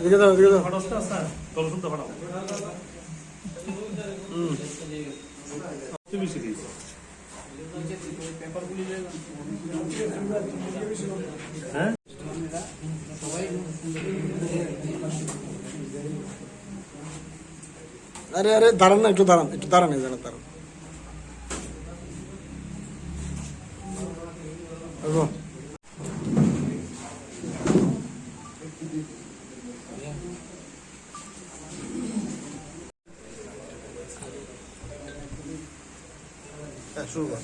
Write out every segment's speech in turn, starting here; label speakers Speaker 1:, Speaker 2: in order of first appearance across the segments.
Speaker 1: এদিকে দাও এদিকে দাও
Speaker 2: খরচটা স্যার কলসুনটা ভাড়াও তুমি বেশি দিয়েছো হ্যাঁ
Speaker 1: আরে আরে দাঁড়ান না একটু দাঁড়ান একটু দাঁড়ান এই জায়গায় দাঁড়ান। শুরু কর?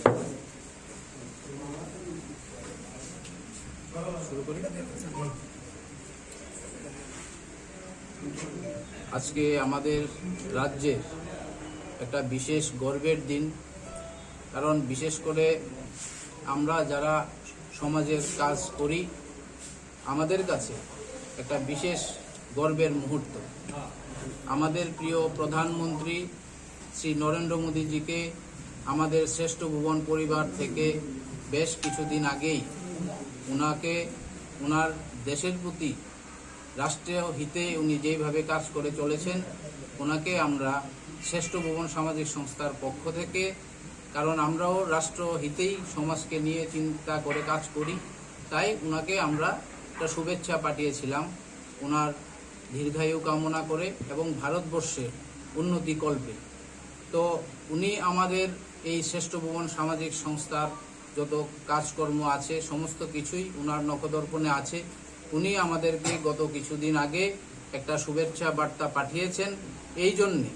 Speaker 3: আজকে আমাদের রাজ্যের একটা বিশেষ গর্বের দিন, কারণ বিশেষ করে আমরা যারা সমাজের কাজ করি, আমাদের কাছে একটা বিশেষ গর্বের মুহূর্ত। আমাদের প্রিয় প্রধানমন্ত্রী শ্রী নরেন্দ্র মোদীজিকে আমাদের শ্রেষ্ঠ ভুবন পরিবার থেকে বেশ কিছুদিন আগেই ওনাকে ওনার দেশের প্রতি রাষ্ট্রীয় হিতে উনি যেইভাবে কাজ করে চলেছেন ওনাকে আমরা শ্রেষ্ঠ ভুবন সামাজিক সংস্থার পক্ষ থেকে, কারণ আমরাও রাষ্ট্র হিতেই সমাজকে নিয়ে চিন্তা করে কাজ করি, তাই ওনাকে আমরা একটা শুভেচ্ছা পাঠিয়েছিলাম ওনার দীর্ঘায়ু কামনা করে এবং ভারতবর্ষের উন্নতি কল্পে। তো উনি আমাদের এই শ্রেষ্ঠ ভুবন সামাজিক সংস্থার যত কাজকর্ম আছে, সমস্ত কিছুই ওনার নখদর্পণে আছে। উনি আমাদেরকে গত কিছুদিন আগে একটা শুভেচ্ছা বার্তা পাঠিয়েছেন। এই জন্যে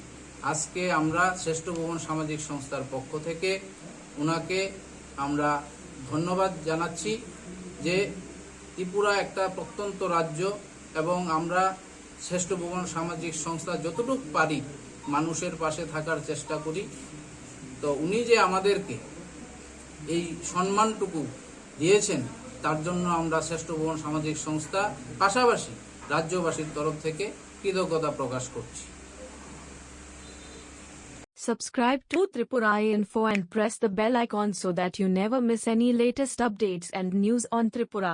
Speaker 3: আজকে আমরা শ্রেষ্ঠ ভুবন সামাজিক সংস্থার পক্ষ থেকে ওনাকে আমরা ধন্যবাদ জানাচ্ছি যে ত্রিপুরা একটা প্রত্যন্ত রাজ্য এবং আমরা শ্রেষ্ঠ ভুবন সামাজিক সংস্থা যতটুকু পারি মানুষের পাশে থাকার চেষ্টা করি। তো উনি যে আমাদেরকে এই সম্মানটুকু দিয়েছেন তার জন্য আমরা শ্রেষ্ঠ ভুবন সামাজিক সংস্থা পাশাপাশি রাজ্যবাসীর তরফ থেকে কৃতজ্ঞতা প্রকাশ করছি
Speaker 4: Subscribe to Tripura Info and press the bell icon so that you never miss any latest updates and news on Tripura.